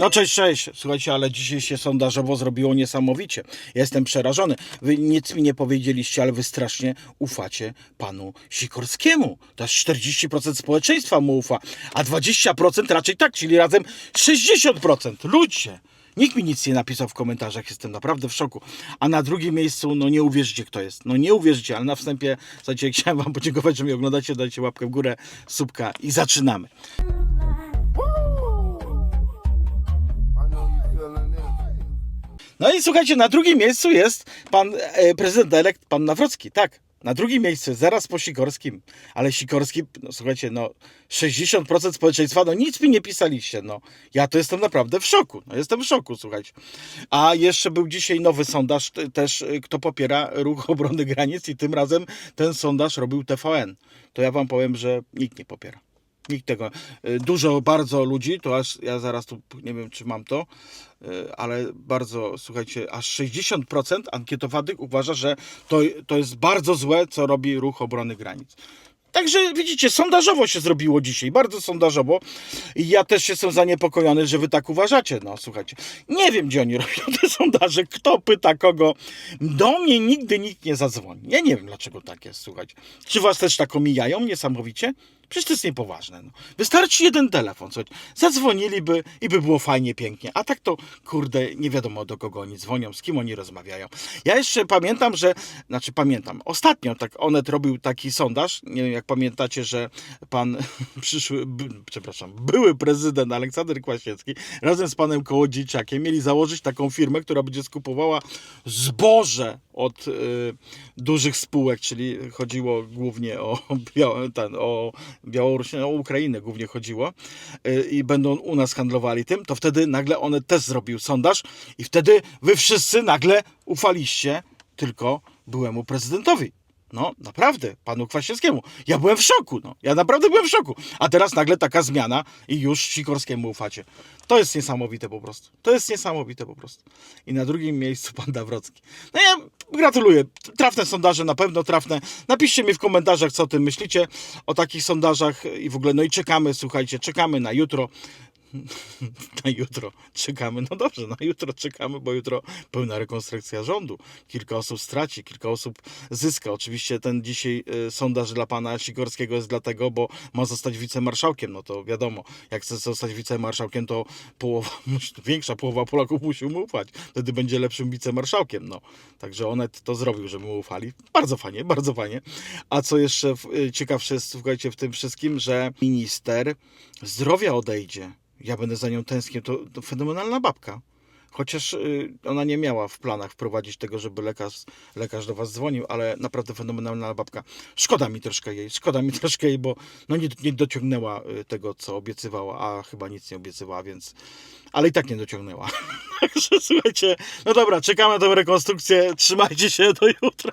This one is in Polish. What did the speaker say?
No cześć, cześć. Słuchajcie, ale dzisiaj się sondażowo zrobiło niesamowicie. Jestem przerażony. Wy nic mi nie powiedzieliście, ale wy strasznie ufacie panu Sikorskiemu. To jest 40% społeczeństwa mu ufa, a 20% raczej tak, czyli razem 60%. Ludzie! Nikt mi nic nie napisał w komentarzach, jestem naprawdę w szoku. A na drugim miejscu, no nie uwierzycie kto jest. No nie uwierzycie, ale na wstępie, słuchajcie, chciałem wam podziękować, że mnie oglądacie, dajcie łapkę w górę, subka i zaczynamy. No i słuchajcie, na drugim miejscu jest pan e, prezydent elekt, pan Nawrocki, tak. Na drugim miejscu, zaraz po Sikorskim. Ale Sikorski, no słuchajcie, no 60% społeczeństwa, no nic mi nie pisaliście, no. Ja to jestem naprawdę w szoku, no jestem w szoku, słuchajcie. A jeszcze był dzisiaj nowy sondaż też, y, kto popiera ruch obrony granic i tym razem ten sondaż robił TVN. To ja wam powiem, że nikt nie popiera. Nikt tego. y, Dużo, bardzo ludzi, to aż ja zaraz tu nie wiem, czy mam to, y, ale bardzo, słuchajcie, aż 60% ankietowanych uważa, że to, to jest bardzo złe, co robi ruch obrony granic. Także widzicie, sondażowo się zrobiło dzisiaj, bardzo sondażowo. I ja też jestem zaniepokojony, że wy tak uważacie. No słuchajcie, nie wiem, gdzie oni robią te sondaże, kto pyta kogo. Do mnie nigdy nikt nie zadzwoni. Ja nie wiem, dlaczego tak jest, słuchajcie. Czy was też tak omijają niesamowicie? Przecież to jest niepoważne. No. Wystarczy jeden telefon, słuchajcie. Zadzwoniliby i by było fajnie, pięknie. A tak to, kurde, nie wiadomo do kogo oni dzwonią, z kim oni rozmawiają. Ja jeszcze pamiętam, że, znaczy pamiętam, ostatnio tak Onet robił taki sondaż, nie wiem jak pamiętacie, że pan przyszły, przepraszam, były prezydent Aleksander Kwaśniewski razem z panem Kołodziejczakiem mieli założyć taką firmę, która będzie skupowała zboże od y, dużych spółek, czyli chodziło głównie o, o Białoruś, o Ukrainę głównie chodziło y, i będą u nas handlowali tym, to wtedy nagle one też zrobił sondaż i wtedy wy wszyscy nagle ufaliście tylko byłemu prezydentowi. No, naprawdę, panu Kwaśniewskiemu. Ja byłem w szoku, no. Ja naprawdę byłem w szoku. A teraz nagle taka zmiana i już Sikorskiemu ufacie. To jest niesamowite po prostu. To jest niesamowite po prostu. I na drugim miejscu pan Dawrocki. No ja gratuluję. Trafne sondaże, na pewno trafne. Napiszcie mi w komentarzach, co o tym myślicie, o takich sondażach i w ogóle. No i czekamy, słuchajcie, czekamy na jutro. Na jutro czekamy. No dobrze, na jutro czekamy, bo jutro pełna rekonstrukcja rządu. Kilka osób straci, kilka osób zyska. Oczywiście ten dzisiaj y, sondaż dla pana Sikorskiego jest dlatego, bo ma zostać wicemarszałkiem. No to wiadomo, jak chce zostać wicemarszałkiem, to połowa, większa połowa Polaków musi mu ufać. Wtedy będzie lepszym wicemarszałkiem. No. Także Onet to zrobił, żeby mu ufali. Bardzo fajnie, bardzo fajnie. A co jeszcze y, ciekawsze jest, słuchajcie, w tym wszystkim, że minister zdrowia odejdzie. Ja będę za nią tęsknił. To, to fenomenalna babka. Chociaż y, ona nie miała w planach wprowadzić tego, żeby lekarz, lekarz do was dzwonił, ale naprawdę fenomenalna babka. Szkoda mi troszkę jej, szkoda mi troszkę jej, bo no nie, nie dociągnęła y, tego, co obiecywała, a chyba nic nie obiecywała, więc... Ale i tak nie dociągnęła. Także słuchajcie, no dobra, czekamy na tę rekonstrukcję. Trzymajcie się do jutra.